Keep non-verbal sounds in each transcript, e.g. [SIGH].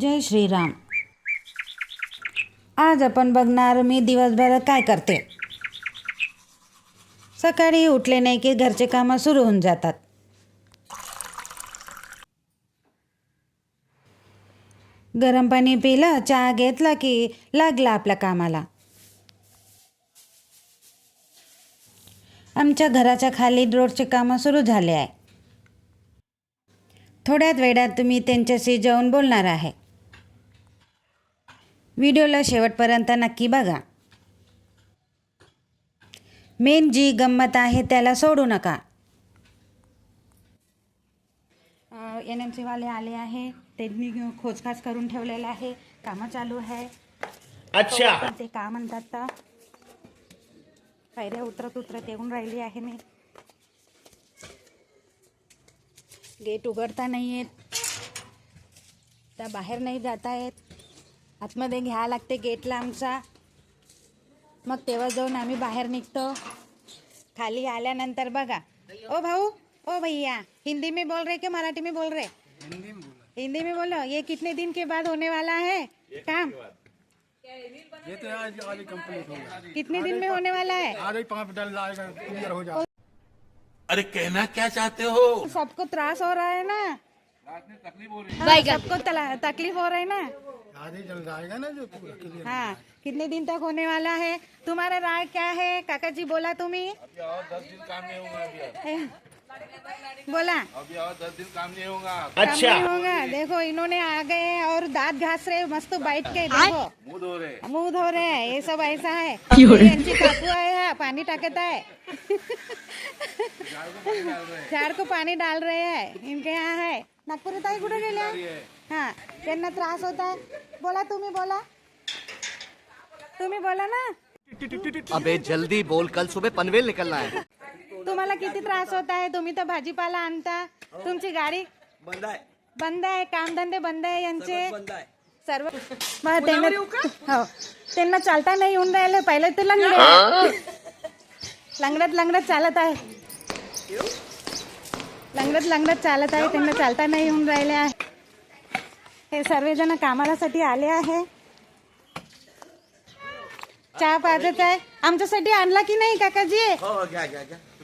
जय श्रीराम. आज आपण बघणार मी दिवसभरात काय करते. सकाळी उठले नाही की घरचे कामं सुरू होऊन जातात. गरम पाणी पिलं चहा घेतला की लागला आपल्या कामाला. आमच्या घराच्या खाली रोडचे कामं सुरू झाले आहे. थोड्याच वेळात मी त्यांच्याशी जाऊन बोलणार आहे. व्हिडिओला शेवटपर्यंत नक्की बघा. मेन जी गंमत आहे त्याला सोडू नका. एन एम सीवाले आले आहे. त्यांनी खोचखाच करून ठेवलेलं आहे. कामं चालू आहे. अच्छा. ते का म्हणतात तर पायऱ्या उतरत उतरत येऊन राहिली आहे मी. गेट उघडता नाही येत. त्या बाहेर नाही जाता येत. आतमध्ये घ्या लागते गेटला आमचा. मग तेव्हा जाऊन आम्ही बाहेर निघतो. खाली आल्यानंतर बघा. ओ भाऊ ओ भैया हिंदी में बोल रहे कि मराठी में बोल रहे हिंदी में बोलो ये कितने दिन के बाद होने वाला है? काम? ये तो आज आज ही कंप्लीट होगा कितने दिन में होने वाला है? आज ही पाँच डाल जाएगा क्लियर हो जाएगा अरे कहना क्या चाहते हो? सबको त्रास हो रहा है ना? हाँ, सबको तकलीफ़ हो रही है। ना? आज जल जाएगा ना जो पूरा हाँ कितने दिन तक होने वाला है? तुम्हारा राय क्या है? काका जी बोला तुम्हें? बोला। अभी और दस दिन काम नहीं होगा। काम नहीं होगा। देखो इन्होंने आ गए और दांत घास रहे मस्त बैठ के देखो। मुँह धो रहे मुँह धो रहे हैं ये सब ऐसा है। [LAUGHS] काकू आहे हा, पाणी टाकत आहे झाड को पानी डाल रहे हैं इनके यहाँ है। नागपुर ताई कुठे गेल्या? हा त्यांना त्रास होत. आहे बोला तुम्ही बोला. तुम्ही बोला ना. अबे जल्दी बोल. कल सुबह पनवेल निकलना है। तुम्हाला किती त्रास होत आहे? तुम्ही तर भाजीपाला आणता. तुमची गाडी बंद है बंद आहे कामधंदे बंद आहे यांचे. सर्व [LAUGHS] मग त्यांना हो. त्यांना चालता नाही येऊन राहिले. पहिले ते लंगडे. लंगडत लंगडत चालत आहे. लंगडत लंगडत चालत आहे त्यांना चालता नाही येऊन राहिले आहे. हे सर्वजण कामासाठी आले आहे. चहा पाजत आहे. आमच्यासाठी आणला की नाही काकाजी? हो घ्या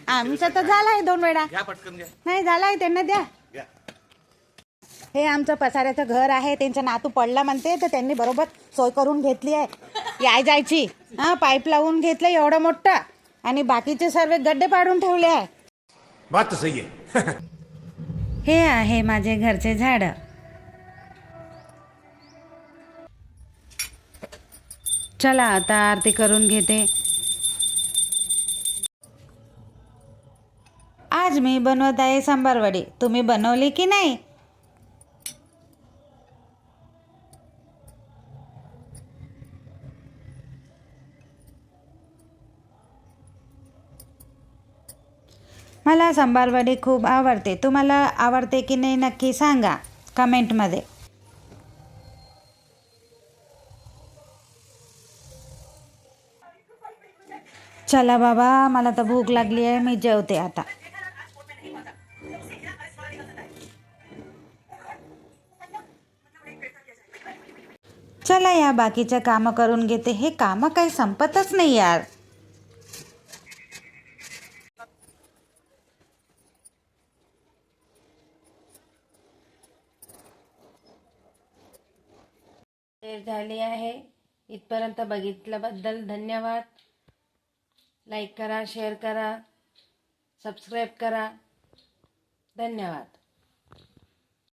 आमचा तर झाला आहे दोन वेळा. नाही झाला आहे त्यांना द्या. हे आमचं पसाऱ्याचं घर आहे त्यांच्या नातू पडला म्हणते तर त्यांनी बरोबर सोय करून घेतली आहे. याय जायची. हा पाईप लावून घेतलं एवढं मोठं. आणि बाकीचे सर्व गड्डे पाडून ठेवले आहे. बात तो सही है हे आहे माझे घरचे झाड चला आता आरती करून घेते आज मी बनवत आहे सांबारवडी तुम्ही बनवली की नाही मला सांबारवडी खूप आवडते. तुम्हाला आवडते की नाही नक्की सांगा कमेंटमध्ये. चला बाबा मला तर भूक लागली आहे मी जेवते आता. चला या बाकीच्या कामं करून घेते. हे कामं काही संपतच नाही यार. शेअर झाली आहे. इथपर्यंत बघितल्याबद्दल धन्यवाद. लाईक करा शेअर करा सबस्क्राईब करा. धन्यवाद.